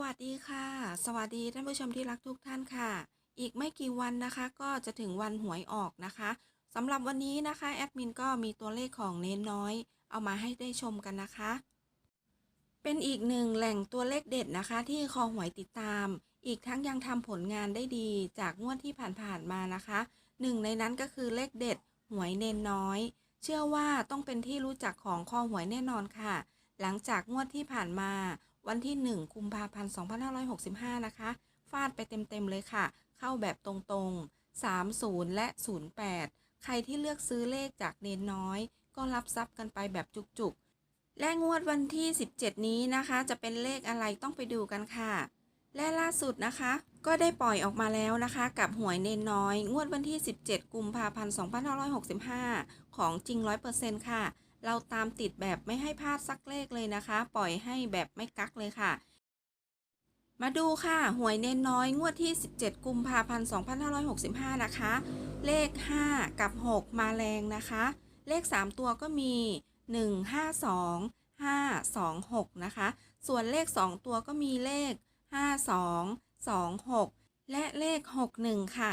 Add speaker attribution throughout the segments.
Speaker 1: วัสดีค่ะ สวัสดีท่านผู้ชมที่รักทุกท่านค่ะ อีกไม่กี่วันนะคะก็จะถึงวันหวยออกนะคะสำหรับวันนี้นะคะแอดมินก็มีตัวเลขของเน้นน้อย เอามาให้ได้ชมกันนะคะ เป็นอีกหนึ่งแหล่งตัวเลขเด็ดนะคะ ที่คอหวยติดตาม อีกทั้งยังทำผลงานได้ดีจากงวดที่ผ่านๆมานะคะหนึ่งในนั้นก็คือเลขเด็ดหวยเน้นน้อย เชื่อว่าต้องเป็นที่รู้จักของคอหวยแน่นอนค่ะ หลังจากงวดที่ผ่านมา วันที่ 1 กุมภาพันธ์ 2565 นะคะ ฟาดไปเต็มๆเลยค่ะ เข้าแบบตรงๆ 30 และ 08 ใครที่เลือกซื้อเลขจากเนนน้อย ก็รับทรัพย์กันไปแบบจุกๆ และงวดวันที่ 17 นี้นะคะ จะเป็นเลขอะไรต้องไปดูกันค่ะ และล่าสุดนะคะ ก็ได้ปล่อยออกมาแล้วนะคะ กับหวยเนนน้อย งวดวันที่ 17 กุมภาพันธ์ 2565 ของจริง 100%ค่ะ เราตามติดแบบไม่ให้พลาดสักเลขเลยนะคะ ปล่อยให้แบบไม่กักเลยค่ะ มาดูค่ะ หวยเน้นน้อยงวดที่ 17 กุมภาพันธ์ 2565 นะคะ เลข 5 กับ 6 มาแรงนะคะ เลข 3 ตัวก็มี 1 5 2 5 2 6 นะคะ ส่วนเลข 2 ตัวก็มีเลข 5 2 2 6 และเลข 61 ค่ะ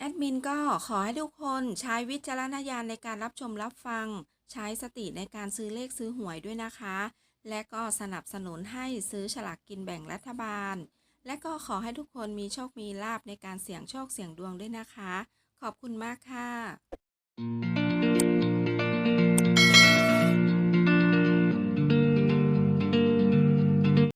Speaker 1: แอดมินก็ขอให้ทุกคนใช้วิจารณญาณในการรับชมรับฟัง ใช้สติในการซื้อเลขซื้อหวยด้วยนะคะ และก็สนับสนุนให้ซื้อฉลากกินแบ่งรัฐบาล และก็ขอให้ทุกคนมีโชคมีลาบในการเสี่ยงโชคเสี่ยงดวงด้วยนะคะ ขอบคุณมากค่ะ